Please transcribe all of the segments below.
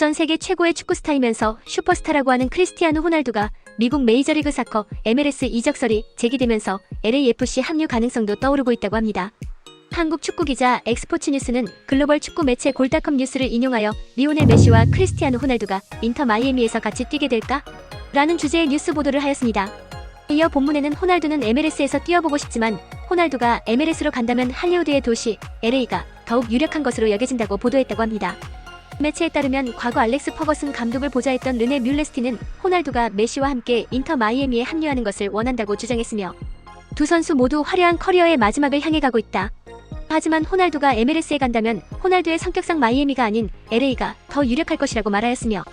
전 세계 최고의 축구 스타이면서 슈퍼스타라고 하는 크리스티아누 호날두가 미국 메이저리그 사커 MLS 이적설이 제기되면서 LAFC 합류 가능성도 떠오르고 있다고 합니다. 한국 축구 기자 엑스포츠 뉴스는 글로벌 축구 매체 골다컴 뉴스를 인용하여 리오넬 메시와 크리스티아누 호날두가 인터 마이애미에서 같이 뛰게 될까? 라는 주제의 뉴스 보도를 하였습니다. 이어 본문에는 호날두는 MLS에서 뛰어보고 싶지만 호날두가 MLS로 간다면 할리우드의 도시 LA가 더욱 유력한 것으로 여겨진다고 보도했다고 합니다. 매체에 따르면 과거 알렉스 퍼거슨 감독을 보좌했던 르네 뮬레스티는 호날두가 메시와 함께 인터 마이애미에 합류하는 것을 원한다고 주장했으며 두 선수 모두 화려한 커리어의 마지막을 향해 가고 있다. 하지만 호날두가 MLS에 간다면 호날두의 성격상 마이애미가 아닌 LA가 더 유력할 것이라고 말하였으며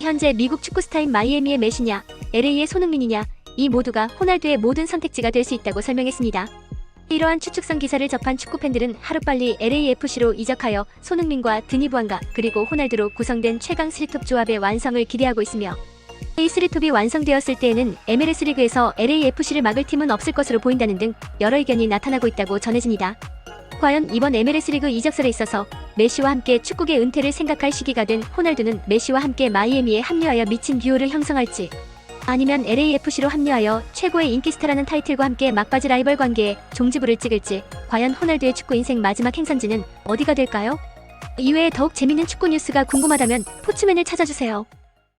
현재 미국 축구 스타인 마이애미의 메시냐 LA의 손흥민이냐 이 모두가 호날두의 모든 선택지가 될 수 있다고 설명했습니다. 이러한 추측성 기사를 접한 축구 팬들은 하루빨리 LAFC로 이적하여 손흥민과 드니부안가 그리고 호날두로 구성된 최강 스리톱 조합의 완성을 기대하고 있으며 이 스리톱이 완성되었을 때에는 MLS 리그에서 LAFC를 막을 팀은 없을 것으로 보인다는 등 여러 의견이 나타나고 있다고 전해집니다. 과연 이번 MLS 리그 이적설에 있어서 메시와 함께 축구계 은퇴를 생각할 시기가 된 호날두는 메시와 함께 마이애미에 합류하여 미친 듀오를 형성할지 아니면 LAFC로 합류하여 최고의 인기스타라는 타이틀과 함께 막바지 라이벌 관계에 종지부를 찍을지 과연 호날두의 축구 인생 마지막 행선지는 어디가 될까요? 이외에 더욱 재밌는 축구 뉴스가 궁금하다면 포츠맨을 찾아주세요.